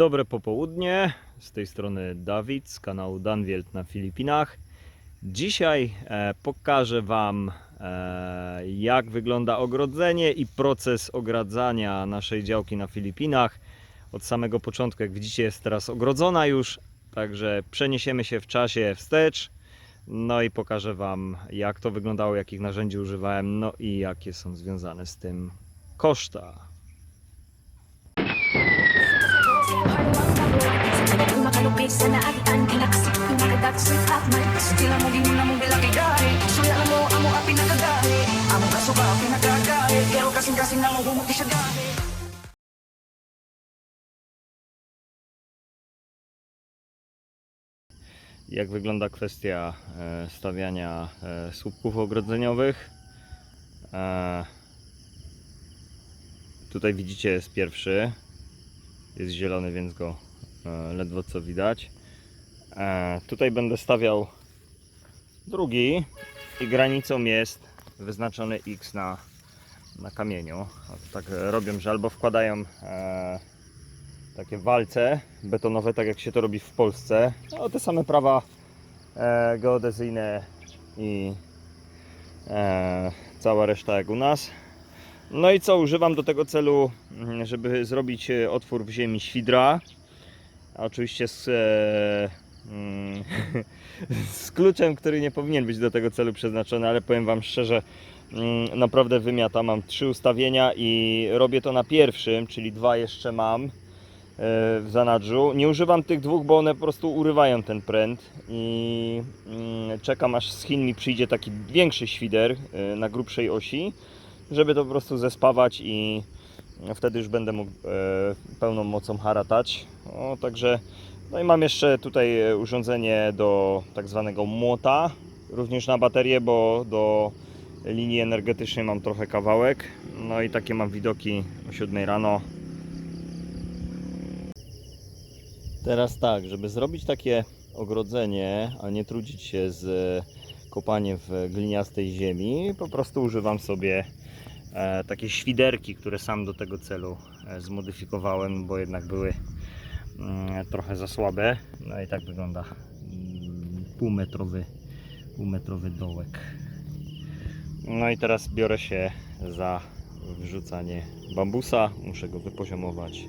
Dobre popołudnie, z tej strony Dawid z kanału Danwielt na Filipinach. Dzisiaj e, pokażę Wam e, jak wygląda ogrodzenie i proces ogradzania naszej działki na Filipinach. Od samego początku, jak widzicie, jest teraz ogrodzona już, także przeniesiemy się w czasie wstecz. No i pokażę Wam jak to wyglądało, jakich narzędzi używałem, no i jakie są związane z tym koszta. Jak wygląda kwestia e, stawiania e, słupków ogrodzeniowych. E, Tutaj widzicie jest pierwszy. Jest zielony, więc go ledwo co widać. Tutaj będę stawiał drugi i granicą jest wyznaczony X na, na kamieniu. Tak robią, że albo wkładają takie walce betonowe, tak jak się to robi w Polsce. No, te same prawa e, geodezyjne i e, cała reszta jak u nas. No i co, używam do tego celu, mm, żeby zrobić e, otwór w ziemi świdra. Oczywiście z, e, mm, z kluczem, który nie powinien być do tego celu przeznaczony, ale powiem Wam szczerze, mm, naprawdę wymiata. Mam trzy ustawienia i robię to na pierwszym, czyli dwa jeszcze mam w zanadrzu. Nie używam tych dwóch, bo one po prostu urywają ten pręt i mm, czekam aż z Chin mi przyjdzie taki większy świder e, na grubszej osi, żeby to po prostu zespawać i wtedy już będę mógł e, pełną mocą haratać. O, także no i mam jeszcze tutaj e, urządzenie do tak zwanego młota, również na baterię, bo do linii energetycznej mam trochę kawałek. No i takie mam widoki o 7 rano. Teraz tak, żeby zrobić takie ogrodzenie, a nie trudzić się z e, kopaniem w gliniastej ziemi, po prostu używam sobie e, takie świderki, które sam do tego celu e, zmodyfikowałem, bo jednak były mm, trochę za słabe. No i tak wygląda mm, półmetrowy, półmetrowy dołek. No i teraz biorę się za wrzucanie bambusa. Muszę go wypoziomować.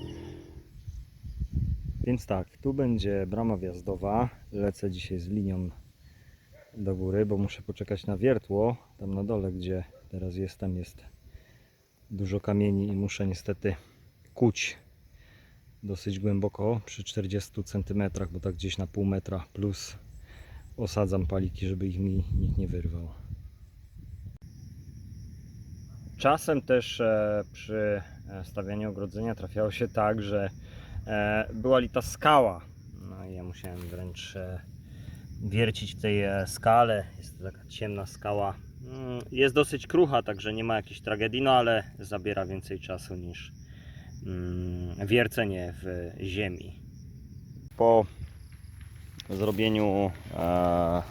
Więc tak, tu będzie brama wjazdowa. Lecę dzisiaj z linią do góry, bo muszę poczekać na wiertło. Tam na dole, gdzie teraz jestem, jest dużo kamieni i muszę niestety kuć dosyć głęboko przy 40 cm, bo tak gdzieś na pół metra plus osadzam paliki, żeby ich mi nikt nie wyrwał. Czasem też e, przy e, stawianiu ogrodzenia trafiało się tak, że była lita skała. No i ja musiałem wręcz e, wiercić w tej e, skale. Jest to taka ciemna skała. Mm, Jest dosyć krucha, także nie ma jakiejś tragedii, no ale zabiera więcej czasu niż mm, wiercenie w ziemi. Po zrobieniu e,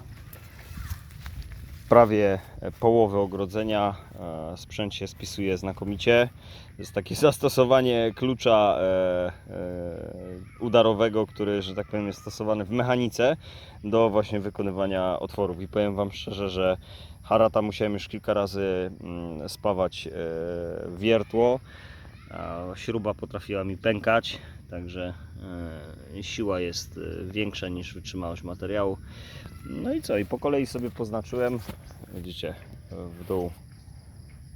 prawie połowy ogrodzenia e, sprzęt się spisuje znakomicie. Jest takie zastosowanie klucza e, e, udarowego, który, że tak powiem, jest stosowany w mechanice do właśnie wykonywania otworów. I powiem Wam szczerze, że harata musiałem już kilka razy mm, spawać e, wiertło. A śruba potrafiła mi pękać, także e, siła jest e, większa niż wytrzymałość materiału. No i co? I po kolei sobie poznaczyłem. Widzicie, w dół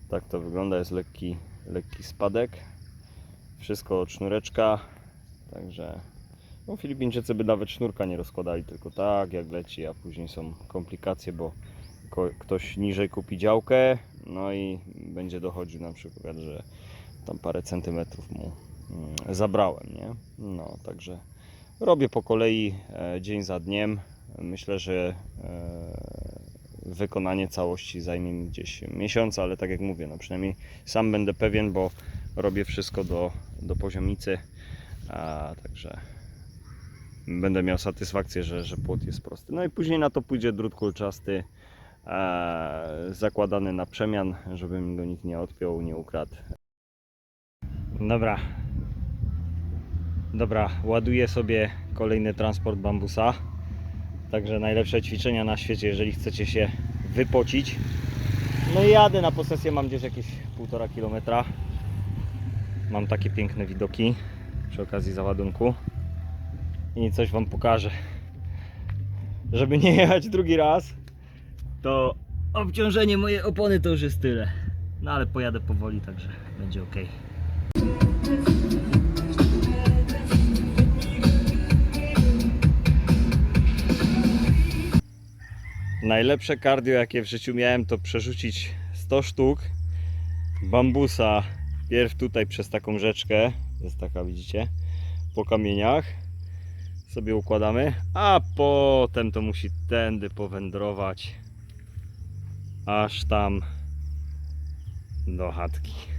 tak to wygląda. Jest lekki, lekki spadek. Wszystko od sznureczka. Także no, Filipińczycy by nawet sznurka nie rozkładali, tylko tak jak leci, a później są komplikacje, bo ktoś niżej kupi działkę, no i będzie dochodził na przykład, że tam parę centymetrów mu mm, zabrałem, nie? No, także robię po kolei e, dzień za dniem. Myślę, że e, wykonanie całości zajmie mi gdzieś miesiąc, ale tak jak mówię, no przynajmniej sam będę pewien, bo robię wszystko do, do poziomicy, a także będę miał satysfakcję, że, że płot jest prosty. No i później na to pójdzie drut kulczasty, e, zakładany na przemian, żeby mi go nikt nie odpiął, nie ukradł. Dobra. Dobra, ładuję sobie kolejny transport bambusa. Także najlepsze ćwiczenia na świecie, jeżeli chcecie się wypocić. No i jadę na posesję, mam gdzieś jakieś 1,5 kilometra. Mam takie piękne widoki przy okazji załadunku. I coś Wam pokażę. Żeby nie jechać drugi raz, to obciążenie moje opony to już jest tyle. No ale pojadę powoli, także będzie ok. Najlepsze cardio jakie w życiu miałem to przerzucić 100 sztuk bambusa pierw tutaj przez taką rzeczkę, jest taka widzicie, po kamieniach sobie układamy, a potem to musi tędy powędrować aż tam do chatki.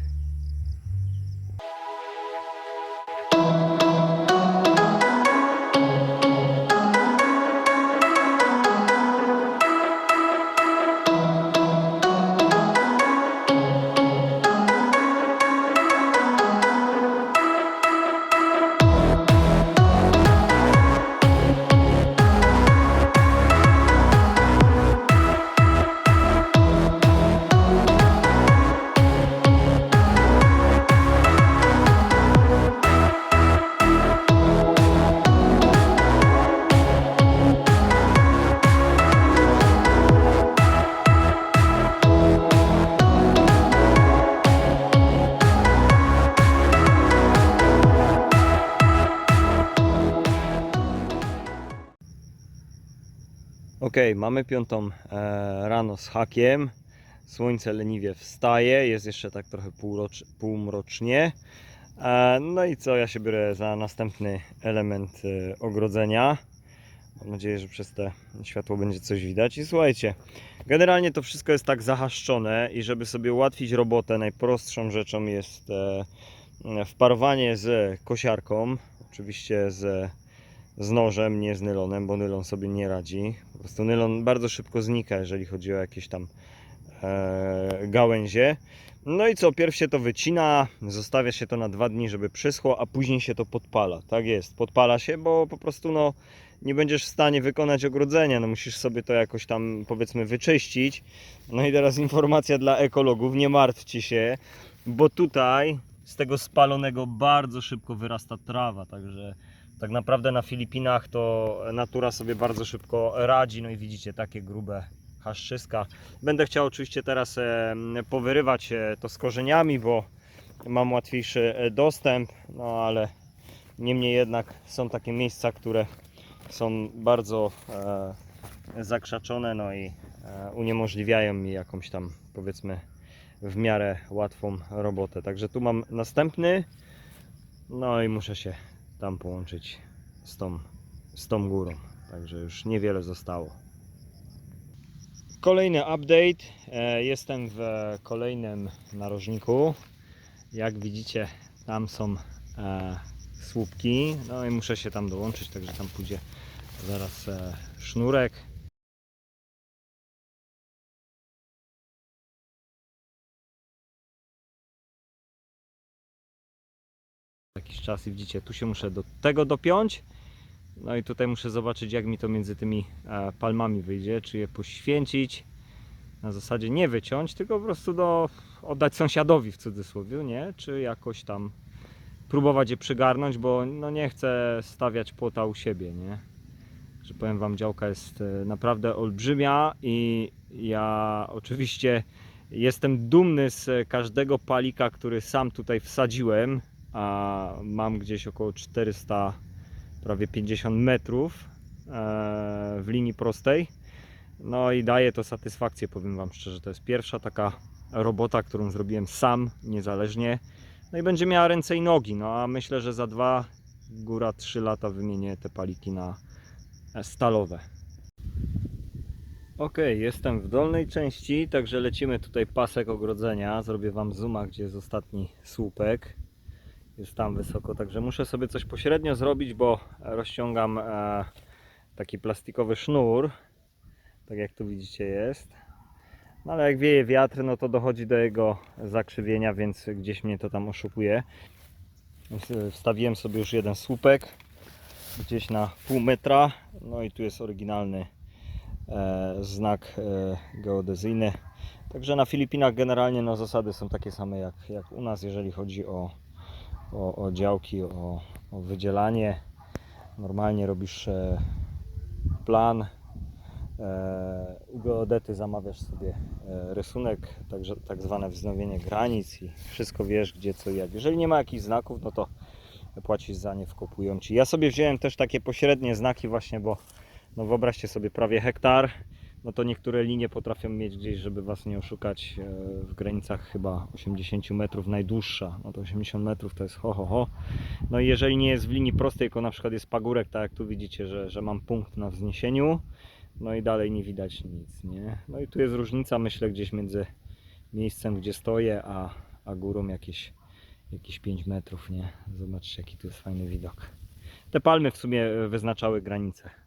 Ok, mamy piątą e, rano z hakiem. Słońce leniwie wstaje, jest jeszcze tak trochę półrocz, półmrocznie. E, no i co, ja się biorę za następny element e, ogrodzenia. Mam nadzieję, że przez te światło będzie coś widać. I słuchajcie, generalnie to wszystko jest tak zahaszczone i żeby sobie ułatwić robotę, najprostszą rzeczą jest e, wparowanie z kosiarką, oczywiście z z nożem, nie z nylonem, bo nylon sobie nie radzi. Po prostu nylon bardzo szybko znika, jeżeli chodzi o jakieś tam e, gałęzie. No i co, pierw się to wycina, zostawia się to na dwa dni, żeby przyschło, a później się to podpala. Tak jest, podpala się, bo po prostu no, nie będziesz w stanie wykonać ogrodzenia, no musisz sobie to jakoś tam powiedzmy wyczyścić. No i teraz informacja dla ekologów, nie martwcie się, bo tutaj z tego spalonego bardzo szybko wyrasta trawa, także tak naprawdę na Filipinach to natura sobie bardzo szybko radzi. No i widzicie takie grube haszczyska. Będę chciał oczywiście teraz powyrywać e, to z korzeniami, bo mam łatwiejszy e, dostęp, no ale niemniej jednak są takie miejsca, które są bardzo e, zakrzaczone, no i uniemożliwiają mi jakąś tam powiedzmy w miarę łatwą robotę. Także tu mam następny, no i muszę się tam połączyć z tą, z tą górą. Także już niewiele zostało. Kolejny update. E, Jestem w kolejnym narożniku. Jak widzicie, tam są e, słupki. No i muszę się tam dołączyć, także tam pójdzie zaraz e, sznurek. Czas i widzicie, tu się muszę do tego dopiąć. No i tutaj muszę zobaczyć, jak mi to między tymi e, palmami wyjdzie, czy je poświęcić. Na zasadzie nie wyciąć, tylko po prostu do, oddać sąsiadowi w cudzysłowie, nie? Czy jakoś tam próbować je przygarnąć, bo no nie chcę stawiać płota u siebie, nie? Że powiem Wam, działka jest e, naprawdę olbrzymia i ja oczywiście jestem dumny z każdego palika, który sam tutaj wsadziłem a mam gdzieś około 400, prawie 50 metrów e, w linii prostej. No i daje to satysfakcję, powiem Wam szczerze. To jest pierwsza taka robota, którą zrobiłem sam, niezależnie. No i będzie miała ręce i nogi. No a myślę, że za dwa, góra 3 lata wymienię te paliki na e, stalowe. Ok, jestem w dolnej części, także lecimy tutaj pasek ogrodzenia. Zrobię Wam zooma, gdzie jest ostatni słupek jest tam wysoko, także muszę sobie coś pośrednio zrobić, bo rozciągam e, taki plastikowy sznur, tak jak tu widzicie jest. No ale jak wieje wiatr, no to dochodzi do jego zakrzywienia, więc gdzieś mnie to tam oszukuje. E, Wstawiłem sobie już jeden słupek gdzieś na pół metra. No i tu jest oryginalny e, znak geodezyjny. Także na Filipinach generalnie no, zasady są takie same jak, jak u nas, jeżeli chodzi o, o, o działki, o, o wydzielanie. Normalnie robisz e, plan. E, u geodety zamawiasz sobie e, rysunek, także tak zwane wznowienie granic i wszystko wiesz gdzie co i jak. Jeżeli nie ma jakichś znaków, no to płacisz za nie, wkopują ci. Ja sobie wziąłem też takie pośrednie znaki właśnie, bo no wyobraźcie sobie prawie hektar, no to niektóre linie potrafią mieć gdzieś, żeby Was nie oszukać, e, w granicach chyba 80 metrów najdłuższa, no to 80 metrów to jest ho ho ho. No i jeżeli nie jest w linii prostej, tylko na przykład jest pagórek, tak jak tu widzicie, że, że mam punkt na wzniesieniu, no i dalej nie widać nic, nie? No i tu jest różnica, myślę, gdzieś między miejscem, gdzie stoję, a, a górą jakieś, jakieś 5 metrów, nie? Zobaczcie, jaki tu jest fajny widok. Te palmy w sumie e, wyznaczały granice.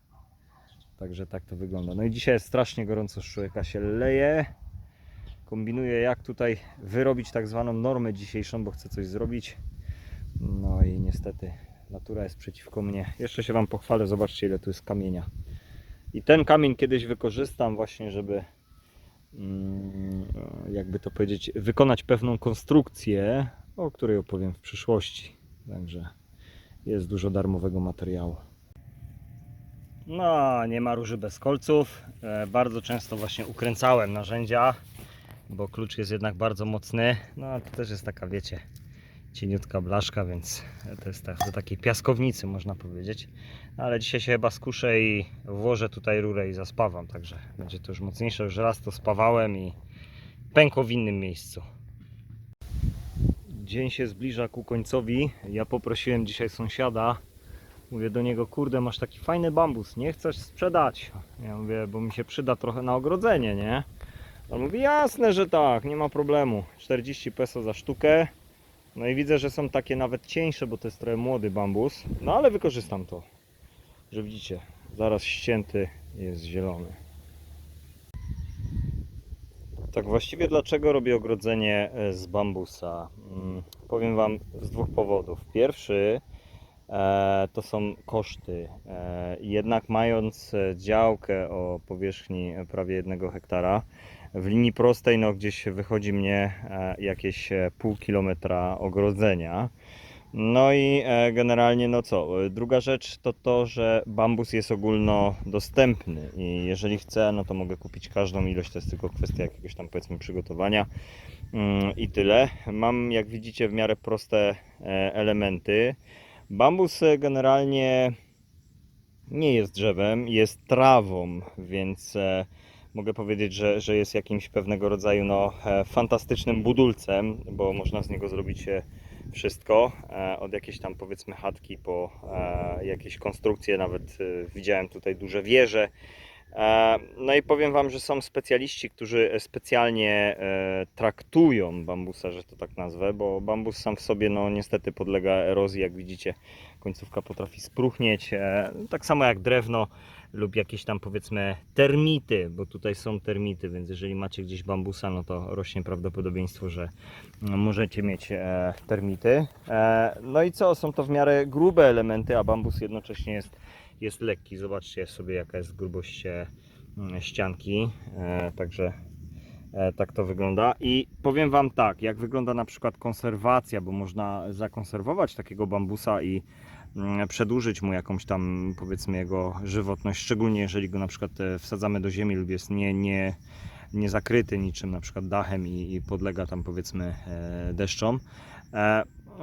Także tak to wygląda. No i dzisiaj jest strasznie gorąco, człowieka się leje. Kombinuję jak tutaj wyrobić tak zwaną normę dzisiejszą, bo chcę coś zrobić. No i niestety natura jest przeciwko mnie. Jeszcze się Wam pochwalę, zobaczcie ile tu jest kamienia. I ten kamień kiedyś wykorzystam właśnie, żeby mm, jakby to powiedzieć, wykonać pewną konstrukcję, o której opowiem w przyszłości. Także jest dużo darmowego materiału. No, nie ma róży bez kolców. E, Bardzo często właśnie ukręcałem narzędzia, bo klucz jest jednak bardzo mocny. No, to też jest taka, wiecie, cieniutka blaszka, więc to jest tak, do takiej piaskownicy, można powiedzieć. No, ale dzisiaj się chyba skuszę i włożę tutaj rurę i zaspawam, także będzie to już mocniejsze. Już raz to spawałem i pękło w innym miejscu. Dzień się zbliża ku końcowi. Ja poprosiłem dzisiaj sąsiada, Mówię do niego, kurde, masz taki fajny bambus, nie chcesz sprzedać? Ja mówię, bo mi się przyda trochę na ogrodzenie, nie? On mówi, jasne, że tak, nie ma problemu. 40 peso za sztukę. No i widzę, że są takie nawet cieńsze, bo to jest trochę młody bambus. No ale wykorzystam to. Że widzicie, zaraz ścięty jest zielony. Tak właściwie dlaczego robię ogrodzenie e, z bambusa? Mm, Powiem Wam z dwóch powodów. Pierwszy to są koszty. E, jednak mając e, działkę o powierzchni e, prawie jednego hektara, w linii prostej no, gdzieś wychodzi mnie e, jakieś e, pół kilometra ogrodzenia. No i e, generalnie no co, e, druga rzecz to to, że bambus jest ogólnodostępny i jeżeli chcę, no to mogę kupić każdą ilość, to jest tylko kwestia jakiegoś tam powiedzmy przygotowania Mm, i tyle. Mam jak widzicie w miarę proste e, elementy. Bambus e, generalnie nie jest drzewem, jest trawą, więc e, mogę powiedzieć, że, że jest jakimś pewnego rodzaju no, e, fantastycznym budulcem, bo można z niego zrobić wszystko, od jakiejś tam powiedzmy chatki po jakieś konstrukcje, nawet widziałem tutaj duże wieże. E, No i powiem Wam, że są specjaliści, którzy specjalnie e, traktują bambusa, że to tak nazwę, bo bambus sam w sobie no niestety podlega erozji, jak widzicie końcówka potrafi spruchnieć, e, tak samo jak drewno lub jakieś tam powiedzmy termity, bo tutaj są termity, więc jeżeli macie gdzieś bambusa, no to rośnie prawdopodobieństwo, że możecie mieć termity. No i co, są to w miarę grube elementy, a bambus jednocześnie jest, jest lekki. Zobaczcie sobie jaka jest grubość e, ścianki, e, także E, Tak to wygląda. I powiem Wam tak, jak wygląda na przykład konserwacja, bo można zakonserwować takiego bambusa i przedłużyć mu jakąś tam powiedzmy jego żywotność, szczególnie jeżeli go na przykład wsadzamy do ziemi lub jest nie, nie, nie zakryty niczym na przykład dachem i, i podlega tam powiedzmy deszczom.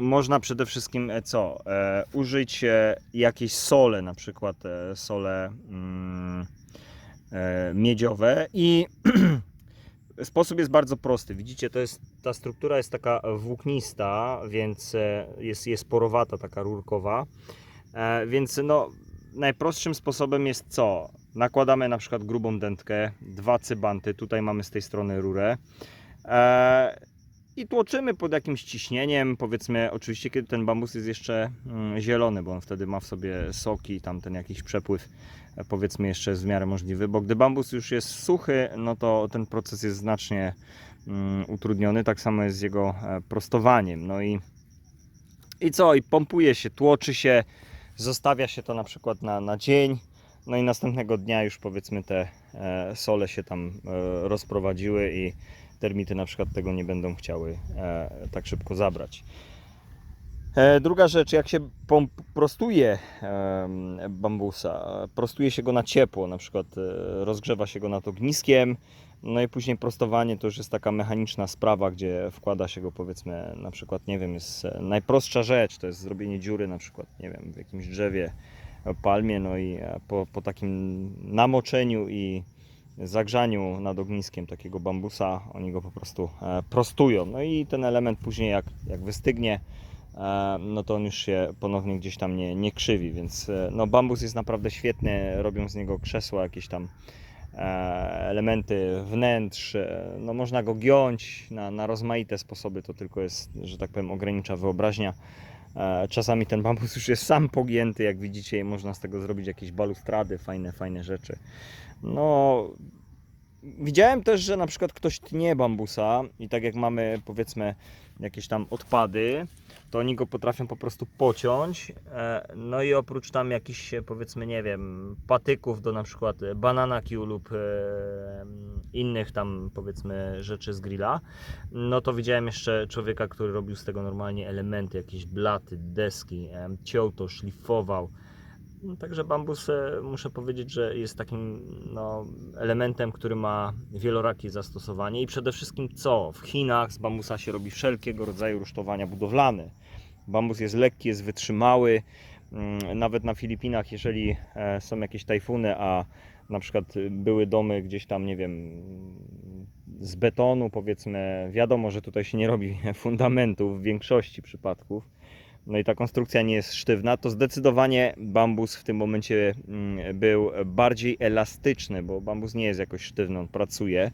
Można przede wszystkim e, co? E, Użyć e, jakiejś sole, na przykład sole mm, miedziowe i Sposób jest bardzo prosty. Widzicie, to jest, ta struktura jest taka włóknista, więc jest, jest porowata, taka rurkowa. Więc no, najprostszym sposobem jest co? Nakładamy na przykład grubą dętkę, dwa cybanty, tutaj mamy z tej strony rurę. I tłoczymy pod jakimś ciśnieniem, powiedzmy, oczywiście kiedy ten bambus jest jeszcze mm, zielony, bo on wtedy ma w sobie soki, tam ten jakiś przepływ e, powiedzmy jeszcze jest w miarę możliwy, bo gdy bambus już jest suchy, no to ten proces jest znacznie mm, utrudniony, tak samo jest z jego e, prostowaniem. No i, i co? I pompuje się, tłoczy się, zostawia się to na przykład na, na dzień, no i następnego dnia już powiedzmy te e, sole się tam rozprowadziły i termity na przykład tego nie będą chciały e, tak szybko zabrać. E, druga rzecz, jak się prostuje bambusa, prostuje się go na ciepło, na przykład e, rozgrzewa się go nad ogniskiem, no i później prostowanie to już jest taka mechaniczna sprawa, gdzie wkłada się go powiedzmy, na przykład, nie wiem, jest najprostsza rzecz, to jest zrobienie dziury na przykład, nie wiem, w jakimś drzewie, palmie, no i po, po takim namoczeniu i zagrzaniu nad ogniskiem takiego bambusa, oni go po prostu e, prostują. No i ten element później jak, jak wystygnie, e, no to on już się ponownie gdzieś tam nie, nie krzywi, więc e, no bambus jest naprawdę świetny, robią z niego krzesła, jakieś tam elementy wnętrz, no można go giąć na, na rozmaite sposoby, to tylko jest, że tak powiem, ogranicza wyobraźnia. Czasami ten bambus już jest sam pogięty, jak widzicie, i można z tego zrobić jakieś balustrady, fajne, fajne rzeczy. No, widziałem też, że na przykład ktoś tnie bambusa i tak jak mamy powiedzmy jakieś tam odpady, to oni go potrafią po prostu pociąć. e, No i oprócz tam jakichś e, powiedzmy, nie wiem, patyków do na przykład e, banana Q lub e, innych tam powiedzmy rzeczy z grilla, no to widziałem jeszcze człowieka, który robił z tego normalnie elementy, jakieś blaty, deski, em, ciął to, szlifował. No, Także bambus, e, muszę powiedzieć, że jest takim no, elementem, który ma wielorakie zastosowanie i przede wszystkim co? W Chinach z bambusa się robi wszelkiego rodzaju rusztowania budowlane. Bambus jest lekki, jest wytrzymały. Mm, Nawet na Filipinach, jeżeli e, są jakieś tajfuny, a na przykład były domy gdzieś tam, nie wiem, z betonu, powiedzmy, wiadomo, że tutaj się nie robi fundamentów w większości przypadków no i ta konstrukcja nie jest sztywna, to zdecydowanie bambus w tym momencie mm, był bardziej elastyczny, bo bambus nie jest jakoś sztywny, on pracuje.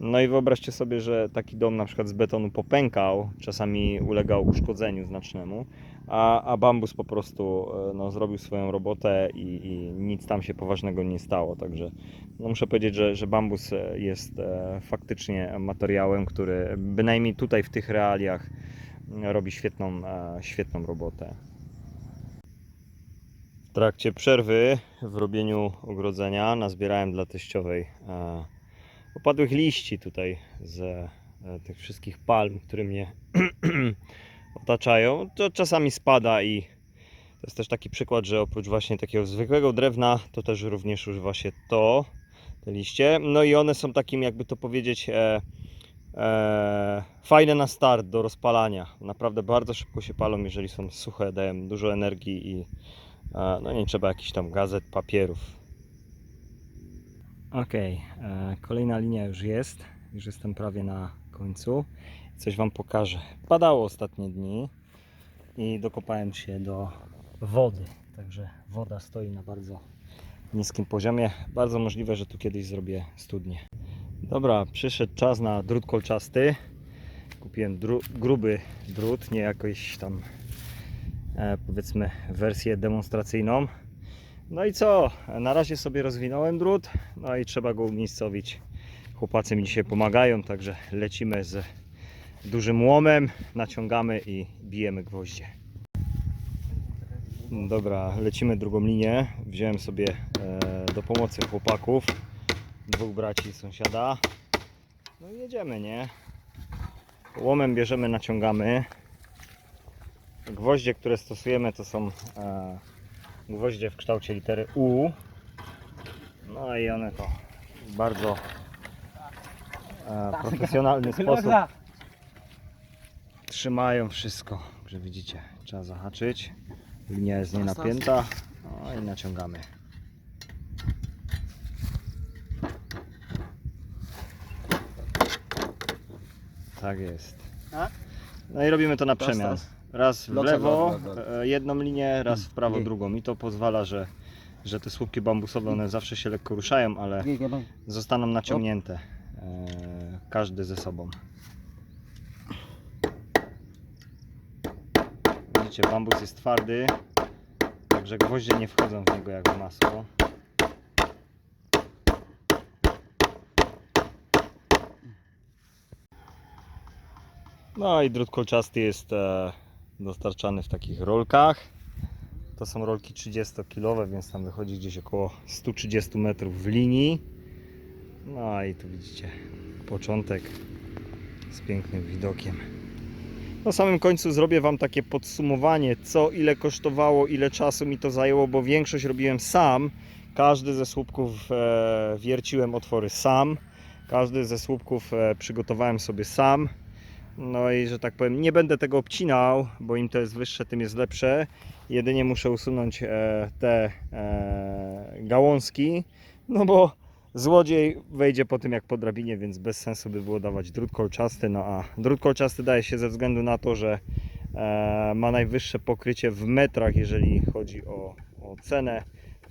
No i wyobraźcie sobie, że taki dom na przykład z betonu popękał, czasami ulegał uszkodzeniu znacznemu, a, a bambus po prostu e, no, zrobił swoją robotę i, i nic tam się poważnego nie stało. Także no, muszę powiedzieć, że, że bambus e, jest e, faktycznie materiałem, który bynajmniej tutaj w tych realiach robi świetną, e, świetną robotę. W trakcie przerwy w robieniu ogrodzenia nazbierałem dla teściowej e, opadłych liści tutaj z e, tych wszystkich palm, które mnie otaczają. To czasami spada i to jest też taki przykład, że oprócz właśnie takiego zwykłego drewna, to też również używa się to, te liście. No i one są takim, jakby to powiedzieć, e, e, fajne na start do rozpalania. Naprawdę bardzo szybko się palą, jeżeli są suche, dają dużo energii i e, no nie trzeba jakichś tam gazet, papierów. Ok, kolejna linia już jest. Już jestem prawie na końcu. Coś Wam pokażę. Padało ostatnie dni i dokopałem się do wody. Także woda stoi na bardzo niskim poziomie. Bardzo możliwe, że tu kiedyś zrobię studnię. Dobra, przyszedł czas na drut kolczasty. Kupiłem dru- gruby drut, nie jakoś tam e, powiedzmy wersję demonstracyjną. No i co? Na razie sobie rozwinąłem drut, no i trzeba go umiejscowić. Chłopacy mi dzisiaj pomagają, także lecimy z dużym łomem, naciągamy i bijemy gwoździe. Dobra, lecimy drugą linię. Wziąłem sobie e, do pomocy chłopaków, dwóch braci sąsiada. No i jedziemy, nie? Łomem bierzemy, naciągamy. Gwoździe, które stosujemy, to są e, gwoździe w kształcie litery U. No i one to w bardzo e, profesjonalny sposób trzymają wszystko. Że widzicie, trzeba zahaczyć. Linia jest nienapięta. No i naciągamy. Tak jest. A? No i robimy to na przemian. Raz w lewo e, jedną linię, raz w prawo drugą. I to pozwala, że, że te słupki bambusowe one zawsze się lekko ruszają, ale zostaną naciągnięte. E, każdy ze sobą. Widzicie, bambus jest twardy, także gwoździe nie wchodzą w niego jak w masło. No i drut kolczasty jest e, dostarczany w takich rolkach. To są rolki 30-kilowe, więc tam wychodzi gdzieś około 130 metrów w linii. No i tu widzicie początek z pięknym widokiem. Na samym końcu zrobię Wam takie podsumowanie, co ile kosztowało, ile czasu mi to zajęło, bo większość robiłem sam. Każdy ze słupków e, wierciłem otwory sam. Każdy ze słupków e, przygotowałem sobie sam. No i że tak powiem, nie będę tego obcinał, bo im to jest wyższe, tym jest lepsze. Jedynie muszę usunąć e, te e, gałązki, no bo złodziej wejdzie po tym jak po drabinie, więc bez sensu by było dawać drut kolczasty. No a drut kolczasty daje się ze względu na to, że e, ma najwyższe pokrycie w metrach, jeżeli chodzi o, o cenę.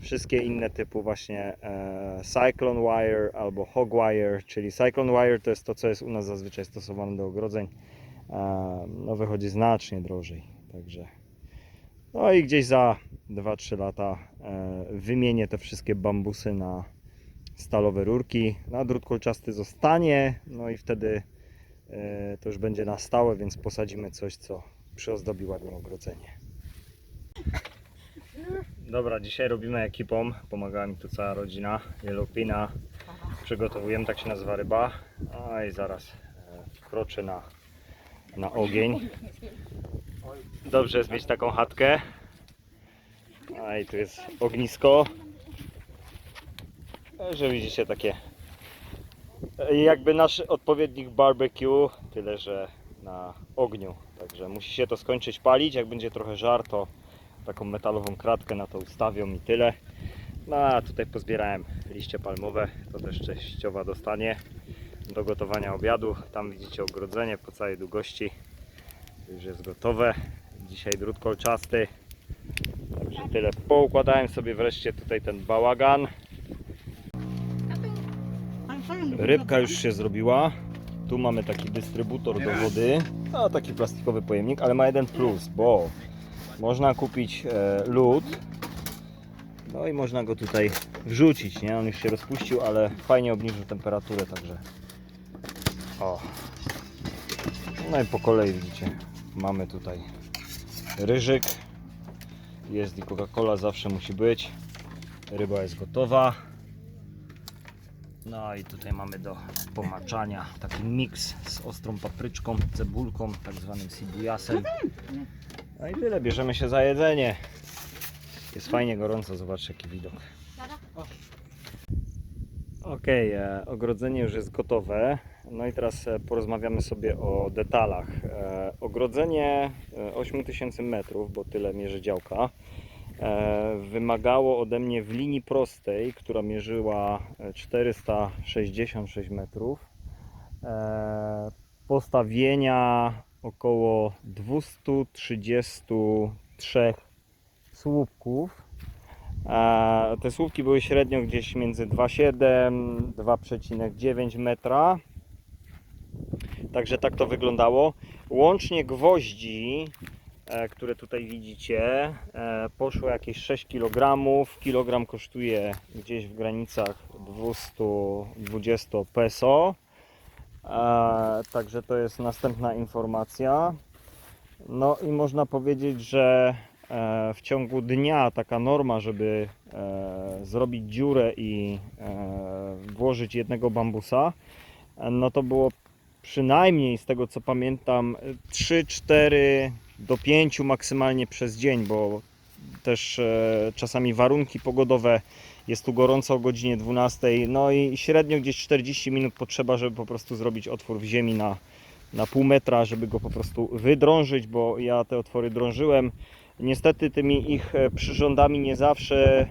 Wszystkie inne typu właśnie e, Cyclone Wire albo Hog Wire, czyli Cyclone Wire to jest to, co jest u nas zazwyczaj stosowane do ogrodzeń. E, no wychodzi znacznie drożej, także no i gdzieś za 2-3 lata e, wymienię te wszystkie bambusy na stalowe rurki. Na drut kolczasty zostanie, no i wtedy e, to już będzie na stałe, więc posadzimy coś, co przyozdobi ładnie ogrodzenie. Dobra, dzisiaj robimy ekipą. Pomagała mi tu cała rodzina. Jelopina. Przygotowujemy, tak się nazywa ryba. A i zaraz e, wkroczę na, na ogień. Dobrze jest mieć taką chatkę. A i tu jest ognisko. E, Że widzicie takie e, jakby nasz odpowiednik barbecue, tyle że na ogniu. Także musi się to skończyć palić. Jak będzie trochę żar, to taką metalową kratkę na to ustawią i tyle. No a tutaj pozbierałem liście palmowe, to też częściowa dostanie do gotowania obiadu. Tam widzicie ogrodzenie po całej długości. Już jest gotowe. Dzisiaj drut kolczasty. Także tyle. Poukładałem sobie wreszcie tutaj ten bałagan. Rybka już się zrobiła. Tu mamy taki dystrybutor do wody. No, taki plastikowy pojemnik, ale ma jeden plus, bo można kupić e, lód. No i można go tutaj wrzucić, nie? On już się rozpuścił, ale fajnie obniżył temperaturę, także o. No i po kolei widzicie, mamy tutaj ryżyk. Jest i Coca-Cola, zawsze musi być. Ryba jest gotowa. No i tutaj mamy do pomaczania taki miks z ostrą papryczką, cebulką, tak zwanym sibujasem. No i tyle, bierzemy się za jedzenie. Jest fajnie gorąco, zobaczcie jaki widok. Ok, e, ogrodzenie już jest gotowe. No i teraz e, porozmawiamy sobie o detalach. E, ogrodzenie e, 8000 metrów, bo tyle mierzy działka, wymagało ode mnie w linii prostej, która mierzyła e, 466 metrów, postawienia około 233 słupków. Te słupki były średnio gdzieś między 2,7 2,9 metra. Także tak to wyglądało. Łącznie gwoździ, e, które tutaj widzicie, e, poszło jakieś 6 kg. Kilogram kosztuje gdzieś w granicach 220 peso. Także to jest następna informacja. No i można powiedzieć, że e, w ciągu dnia taka norma, żeby e, zrobić dziurę i e, włożyć jednego bambusa, no to było przynajmniej z tego co pamiętam 3-4 do 5 maksymalnie przez dzień, bo też e, czasami warunki pogodowe jest tu gorąco o godzinie 12, no i średnio gdzieś 40 minut potrzeba, żeby po prostu zrobić otwór w ziemi na, na pół metra, żeby go po prostu wydrążyć, bo ja te otwory drążyłem. Niestety tymi ich e, przyrządami nie zawsze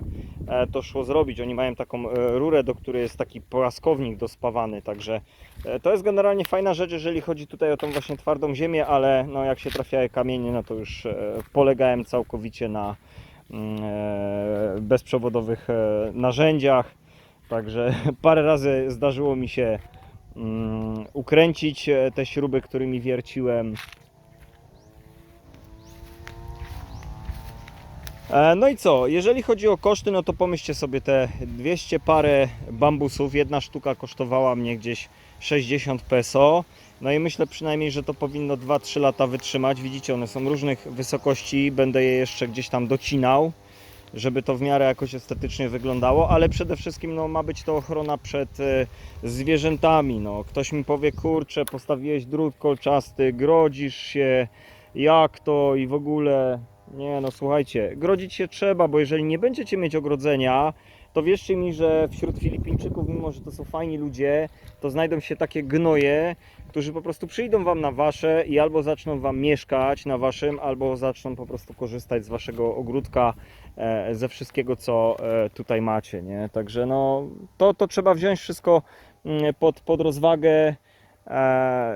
to szło zrobić. Oni mają taką e, rurę, do której jest taki płaskownik dospawany, także e, to jest generalnie fajna rzecz, jeżeli chodzi tutaj o tą właśnie twardą ziemię, ale no jak się trafiały kamienie, no to już e, polegałem całkowicie na mm, e, bezprzewodowych e, narzędziach. Także parę razy zdarzyło mi się mm, ukręcić e, te śruby, którymi wierciłem. No i co, jeżeli chodzi o koszty, no to pomyślcie sobie te 200 parę bambusów, jedna sztuka kosztowała mnie gdzieś 60 peso. No i myślę przynajmniej, że to powinno 2-3 lata wytrzymać. Widzicie, one są różnych wysokości, będę je jeszcze gdzieś tam docinał, żeby to w miarę jakoś estetycznie wyglądało, ale przede wszystkim no, ma być to ochrona przed e, zwierzętami. No. Ktoś mi powie, kurczę, postawiłeś drut kolczasty, grodzisz się, jak to i w ogóle. Nie no, słuchajcie, grodzić się trzeba, bo jeżeli nie będziecie mieć ogrodzenia, to wierzcie mi, że wśród Filipińczyków, mimo że to są fajni ludzie, to znajdą się takie gnoje, którzy po prostu przyjdą wam na wasze i albo zaczną wam mieszkać na waszym, albo zaczną po prostu korzystać z waszego ogródka, e, ze wszystkiego, co e, tutaj macie, nie? Także no, to, to trzeba wziąć wszystko mm, pod, pod rozwagę,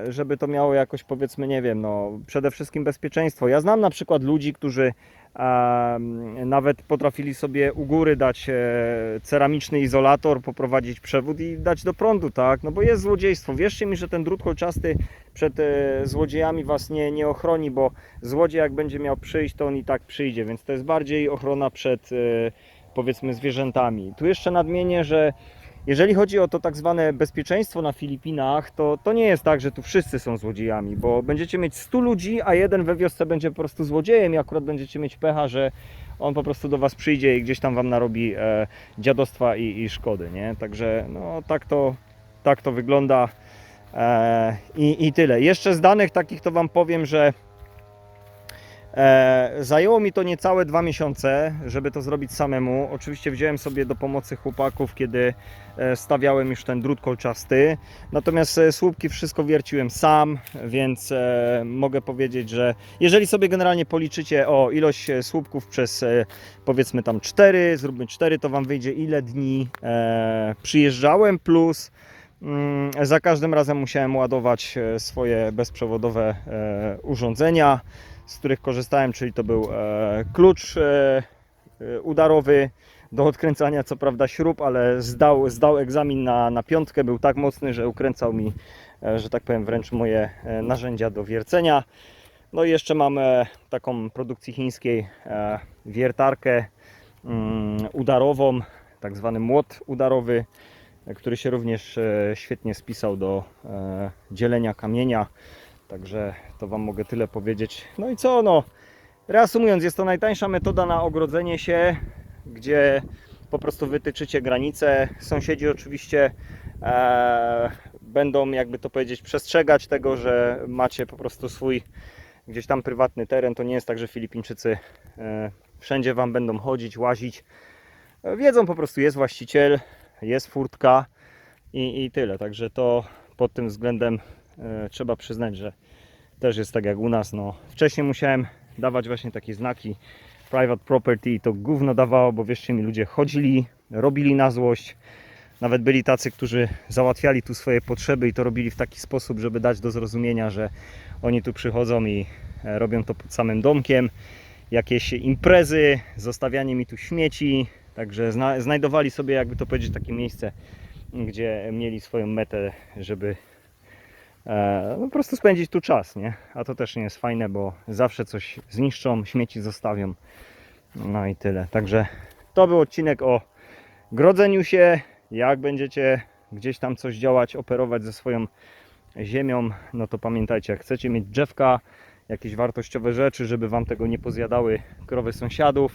żeby to miało jakoś powiedzmy, nie wiem, no przede wszystkim bezpieczeństwo. Ja znam na przykład ludzi, którzy e, nawet potrafili sobie u góry dać e, ceramiczny izolator, poprowadzić przewód i dać do prądu, tak? No bo jest złodziejstwo. Wierzcie mi, że ten drut kolczasty przed e, złodziejami was nie, nie ochroni, bo złodziej jak będzie miał przyjść, to on i tak przyjdzie, więc to jest bardziej ochrona przed e, powiedzmy zwierzętami. Tu jeszcze nadmienię, że jeżeli chodzi o to tak zwane bezpieczeństwo na Filipinach, to, to nie jest tak, że tu wszyscy są złodziejami, bo będziecie mieć 100 ludzi, a jeden we wiosce będzie po prostu złodziejem i akurat będziecie mieć pecha, że on po prostu do Was przyjdzie i gdzieś tam Wam narobi e, dziadostwa i, i szkody, nie? Także no tak to, tak to wygląda e, i, i tyle. Jeszcze z danych takich to Wam powiem, że zajęło mi to niecałe dwa miesiące, żeby to zrobić samemu. Oczywiście wziąłem sobie do pomocy chłopaków, kiedy e, stawiałem już ten drut kolczasty. Natomiast e, słupki wszystko wierciłem sam, więc e, mogę powiedzieć, że jeżeli sobie generalnie policzycie o ilość e, słupków przez e, powiedzmy tam 4, zróbmy 4, to Wam wyjdzie ile dni e, przyjeżdżałem plus mm, za każdym razem musiałem ładować e, swoje bezprzewodowe e, urządzenia z których korzystałem, czyli to był e, klucz e, e, udarowy do odkręcania, co prawda śrub, ale zdał, zdał egzamin na, na piątkę, był tak mocny, że ukręcał mi, że tak powiem, wręcz moje narzędzia do wiercenia. No i jeszcze mamy taką produkcji chińskiej wiertarkę mm, udarową, tak zwany młot udarowy, który się również świetnie spisał do dzielenia kamienia. Także to Wam mogę tyle powiedzieć. No i co, no, reasumując, jest to najtańsza metoda na ogrodzenie się, gdzie po prostu wytyczycie granice. Sąsiedzi oczywiście e, będą, jakby to powiedzieć, przestrzegać tego, że macie po prostu swój gdzieś tam prywatny teren. To nie jest tak, że Filipińczycy e, wszędzie Wam będą chodzić, łazić. E, Wiedzą po prostu, jest właściciel, jest furtka i, i tyle. Także to pod tym względem trzeba przyznać, że też jest tak jak u nas. No. Wcześniej musiałem dawać właśnie takie znaki private property i to gówno dawało, bo wierzcie mi, ludzie chodzili, robili na złość. Nawet byli tacy, którzy załatwiali tu swoje potrzeby i to robili w taki sposób, żeby dać do zrozumienia, że oni tu przychodzą i e, robią to pod samym domkiem. Jakieś imprezy, zostawianie mi tu śmieci. Także zna, znajdowali sobie, jakby to powiedzieć, takie miejsce, gdzie mieli swoją metę, żeby e, no, po prostu spędzić tu czas, nie? A to też nie jest fajne, bo zawsze coś zniszczą, śmieci zostawią. No i tyle. Także to był odcinek o grodzeniu się. Jak będziecie gdzieś tam coś działać, operować ze swoją ziemią, no to pamiętajcie, jak chcecie mieć drzewka, jakieś wartościowe rzeczy, żeby wam tego nie pozjadały krowy sąsiadów,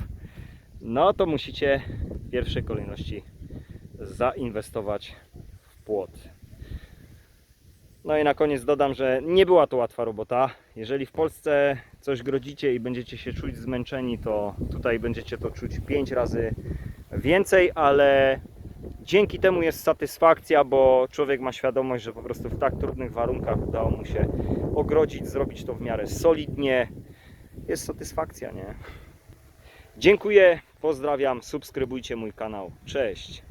no to musicie w pierwszej kolejności zainwestować w płot. No i na koniec dodam, że nie była to łatwa robota. Jeżeli w Polsce coś grodzicie i będziecie się czuć zmęczeni, to tutaj będziecie to czuć 5 razy więcej, ale dzięki temu jest satysfakcja, bo człowiek ma świadomość, że po prostu w tak trudnych warunkach udało mu się ogrodzić, zrobić to w miarę solidnie. Jest satysfakcja, nie? Dziękuję, pozdrawiam, subskrybujcie mój kanał. Cześć!